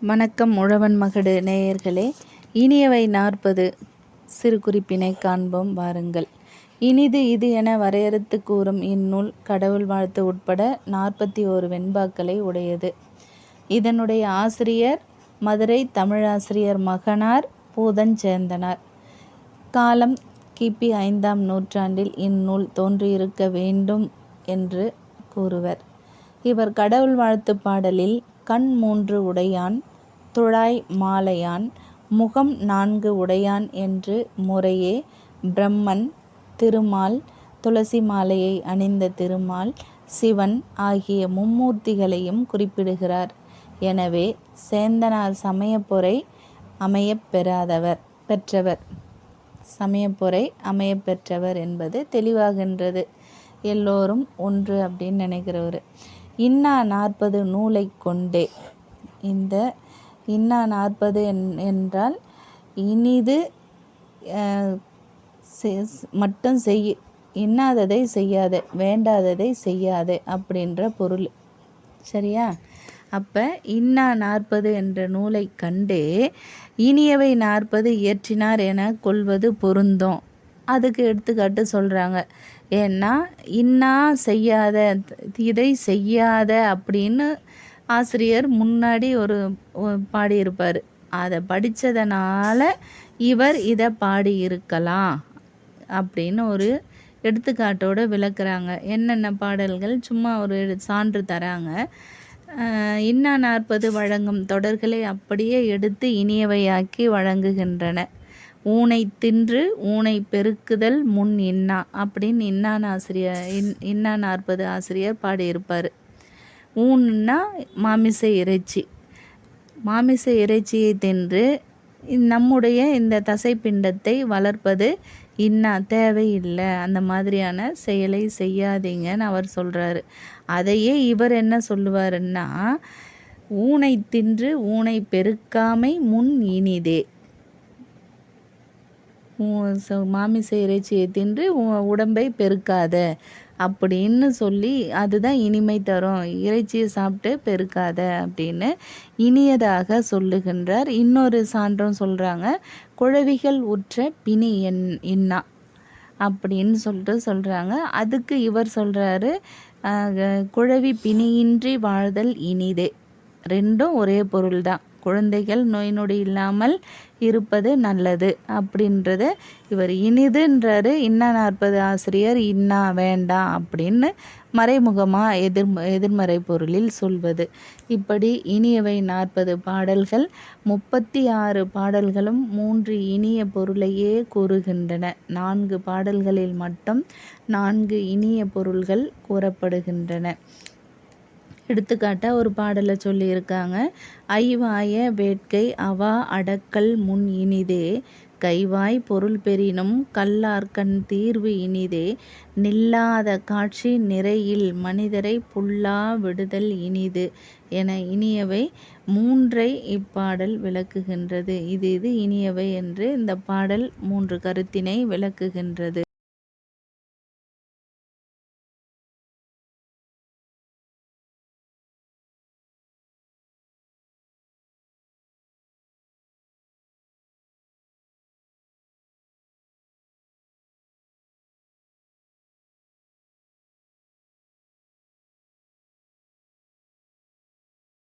வணக்கம் உழவன் மகடு நேயர்களே. இனியவை நாற்பது சிறு குறிப்பினை காண்போம் வாருங்கள். இனிது இது என வரையறுத்து கூறும் இந்நூல் கடவுள் வாழ்த்து உட்பட நாற்பத்தி ஓரு வெண்பாக்களை உடையது. இதனுடைய ஆசிரியர் மதுரை தமிழாசிரியர் மகனார் பூதஞ்சேந்தனார். காலம் கிபி ஐந்தாம் நூற்றாண்டில் இந்நூல் தோன்றியிருக்க வேண்டும் என்று கூறுவர். இவர் கடவுள் வாழ்த்து பாடலில் கண் மூன்று உடையான் துழாய் மாலையான் முகம் நான்கு உடையான் என்று முறையே பிரம்மன் திருமால் துளசி மாலையை அணிந்த திருமால் சிவன் ஆகிய மும்மூர்த்திகளையும் குறிப்பிடுகிறார். எனவே சேந்தனார் சமயப்பொறை அமையப்பெறாதவர் பெற்றவர். சமயப்பொறை அமையப்பெற்றவர் என்பது தெளிவாகின்றது. எல்லோரும் ஒன்று அப்படின்னு நினைக்கிறவர். இன்னா நாற்பது நூலை கொண்டே. இந்த இன்னா நாற்பது என்றால் இனிது மட்டும் செய் இன்னாததை செய்யாதே வேண்டாததை செய்யாதே அப்படின்ற பொருள். சரியா? அப்போ இன்னா நாற்பது என்ற நூலை கண்டே இனியவை நாற்பது இயற்றினார் என கொள்வது பொருந்தும். அதுக்கு எடுத்துக்காட்டு சொல்கிறாங்க ஏன்னா இன்னா செய்யாத இதை செய்யாத அப்படின்னு ஆசிரியர் முன்னாடி ஒரு பாடியிருப்பார். அதை படித்ததனால இவர் இதை பாடியிருக்கலாம் அப்படின்னு ஒரு எடுத்துக்காட்டோடு விளக்குறாங்க. என்னென்ன பாடல்கள் சும்மா ஒரு சான்று தராங்க. இன்னா நாற்பது வழங்கும் தொடர்களை அப்படியே எடுத்து இனியவையாக்கி வழங்குகின்றன. ஊனை தின்று ஊனை பெருக்குதல் முன் இன்னா அப்படின்னு இன்னான் ஆசிரியர் இன் இன்னா நாற்பது ஆசிரியர் பாடியிருப்பார். ஊன்னா மாமிச இறைச்சி. மாமிச இறைச்சியை தின்று நம்முடைய இந்த தசைப்பிண்டத்தை வளர்ப்பது இன்னா தேவையில்லை அந்த மாதிரியான செயலை செய்யாதீங்கன்னு அவர் சொல்கிறாரு அதையே இவர் என்ன சொல்லுவாருன்னா ஊனை தின்று ஊனை பெருக்காமை முன் இனிதே. மாமிச இறைச்சியை தின்று உடம்பை பெருக்காத அப்படின்னு சொல்லி அதுதான் இனிமை தரும். இறைச்சியை சாப்பிட்டு பெருக்காத அப்படின்னு இனியதாக சொல்லுகின்றார். இன்னொரு சான்றும் சொல்கிறாங்க குழவிகள் உற்ற பிணி என் இன்னா அப்படின்னு சொல்லிட்டு சொல்கிறாங்க அதுக்கு இவர் சொல்கிறாரு குழவி பிணியின்றி வாழ்தல் இனிதே. ரெண்டும் ஒரே பொருள் தான் குழந்தைகள் நோய் நொடி இல்லாமல் இருப்பது நல்லது அப்படின்றத இவர் இனிதுன்றாரு. இன்னா நாற்பது ஆசிரியர் இன்னா வேண்டாம் அப்படின்னு மறைமுகமாக எதிர் எதிர்மறை பொருளில் சொல்வது. இப்படி இனியவை நாற்பது பாடல்கள் முப்பத்தி ஆறு பாடல்களும் மூன்று இனிய பொருளையே கூறுகின்றன. நான்கு பாடல்களில் மட்டும் நான்கு இனிய பொருள்கள் கூறப்படுகின்றன. எடுத்துக்காட்டாக ஒரு பாடலை சொல்லியிருக்காங்க. ஐவாய வேட்கை அவா அடக்கல் முன் இனிதே கைவாய் பொருள் பெறினும் கல்லார்கண் தீர்வு இனிதே நில்லாத காட்சி நிறையில் மனிதரை புல்லா விடுதல் இனிது என இனியவை மூன்றை இப்பாடல் விளக்குகின்றது. இது இது இனியவை என்று இந்த பாடல் மூன்று கருத்தினை விளக்குகின்றது.